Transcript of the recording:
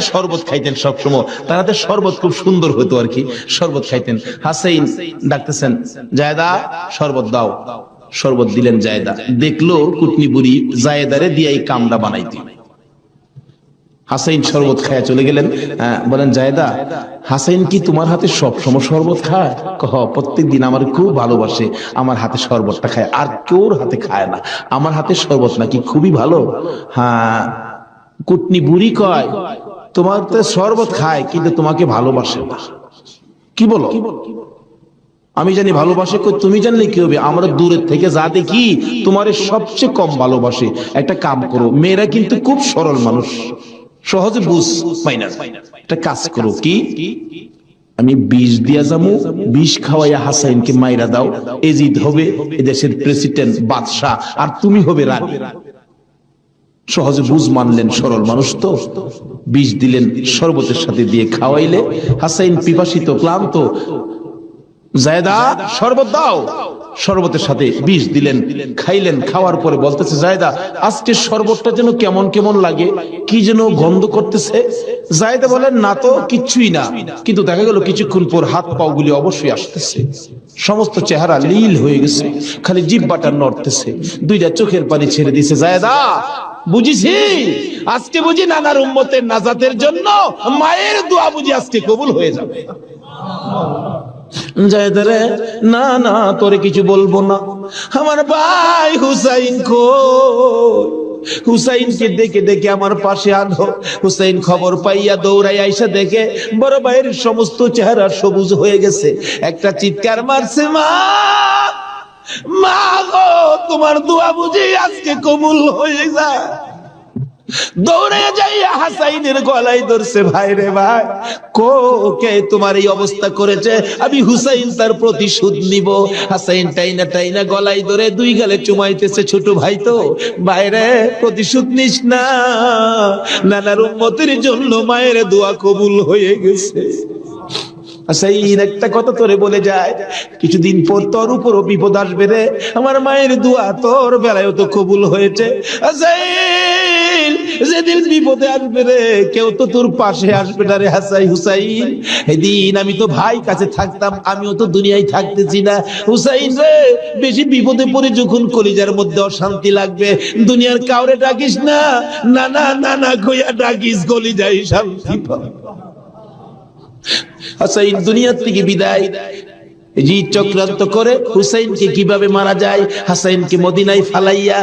শরবত খাইতেন সবসময়। তার হাতে শরবত খুব সুন্দর শরবত খাইতেন। জায়েদা, শরবত দাও। শরবত দিলেন দেখল কুটনি বুড়ি জায়দারে দিয়ে এই কামড়া বানাইতে। হাসাইন শরবত খায় চলে গেলেন। বলেন, জায়দা, হাসাইন কি তোমার হাতে সব সময় শরবত খায়? কহ প্রত্যেক দিন আমার খুব ভালোবাসে, আমার হাতে শরবতটা খায়, আর কেউর হাতে খায় না। আমার হাতে শরবত নাকি খুবই ভালো? হ্যাঁ কুটনি বুড়ি কয়, তোমার তো শরবত খায়, কিন্তু তোমাকে ভালোবাসে না। কি বলো? আমি জানি ভালোবাসে কই, তুমি জানলে কি হবে? আমরা দূরের থেকে যা দেখি, তোমারে সবচেয়ে কম ভালোবাসে। একটা কাম করো, মেয়েরা কিন্তু খুব সরল মানুষ। সহজে বুঝ পাই না একটা কাজ করো কি? আমি বিষ দিয়া যাব বিষ খাওয়াইয়া হাসাইনকে মাইরা দাও এজিদ হবে এদেশের প্রেসিডেন্ট, বাদশাহ, আর তুমি হবে রানী। সহজে বুঝ মানলেন সরল মানুষ তো। বিষ দিলেন শরবতের সাথে দিয়ে খাওয়াইলে। হাসাইন পিপাসিত, ক্লান্ত। জায়দা, শরবত দাও। শরবতের সাথে বিষ দিলেন, খাইলেন, খাওয়ার পরে বলতেছে, জায়দা, আজকে শরবতটা যেন কেমন কেমন লাগে? কি যেন গন্ধ করতেছে? জায়দা বলেন, না তো, কিচ্ছুই না। কিন্তু দেখা গেল, কিছুক্ষণ পর হাত পাও গুলি অবশ্যই আসতেছে। সমস্ত চেহারা লীল হয়ে গেছে, খালি জিব্বাটা নড়তেছে। দুইটা চোখের পানি ছেড়ে দিছে, জায়দা বুঝিছি আজকে বুঝি নানার উম্মতের নাজাতের জন্য মায়ের দোয়া বুঝি আজকে কবুল হয়ে যাবে? না না, তোরে কিছু বলব না। আমার ভাই হুসাইন হুসাইনকে ডেকে ডেকে আমার পাশে আনো। হুসাইন খবর পাইয়া দৌড়াই আইসা দেখে, বড় ভাইয়ের সমস্ত চেহারা সবুজ হয়ে গেছে। একটা চিৎকার মারছে, মা মা গো, তোমার দোয়া বুঝি আজকে কবুল হয়ে যায়। দৌড়ে যাইয়া হাসাইনের গলায় ধরছে, ভাই রে ভাই তোমার এই অবস্থা করেছে? আমি হুসাইন তার প্রতিশোধ নিব। হাসাইন টাইনা টাইনা গলায় ধরে দুই গালে চুমাইতেছে, ছোট ভাই তো বাইরে প্রতিশোধ নিস না। নানার উম্মতের জন্য মায়ের দোয়া কবুল হয়ে গেছে। হাসাইন একটা কথা তোরে বলে যায়, কিছুদিন পর তোর উপরও বিপদ আসবে রে। আমার মায়ের দোয়া তোর বেলায় তো কবুল হয়েছে। বিপদে আসবে রে, কেউ তো তোর পাশে আসবে না রে হাসাই হুসাইন। এদিন আমি তো ভাই কাছে থাকতাম, আমিও তো দুনিয়ায় থাকতেছি না। হুসাইন রে, বেশি বিপদে পড়ে যখন কলিজার মধ্যে অশান্তি লাগবে, দুনিয়ার কাউরে ডাকিস না। না না না না কইয়া ডাকিস, কলিজায় শান্তি পাবে দুনিয়ার থেকে বিদায়। জি চক্রান্ত করে, হুসাইনকে কীভাবে মারা যায়, হাসাইনকে মদিনায় ফালাইয়া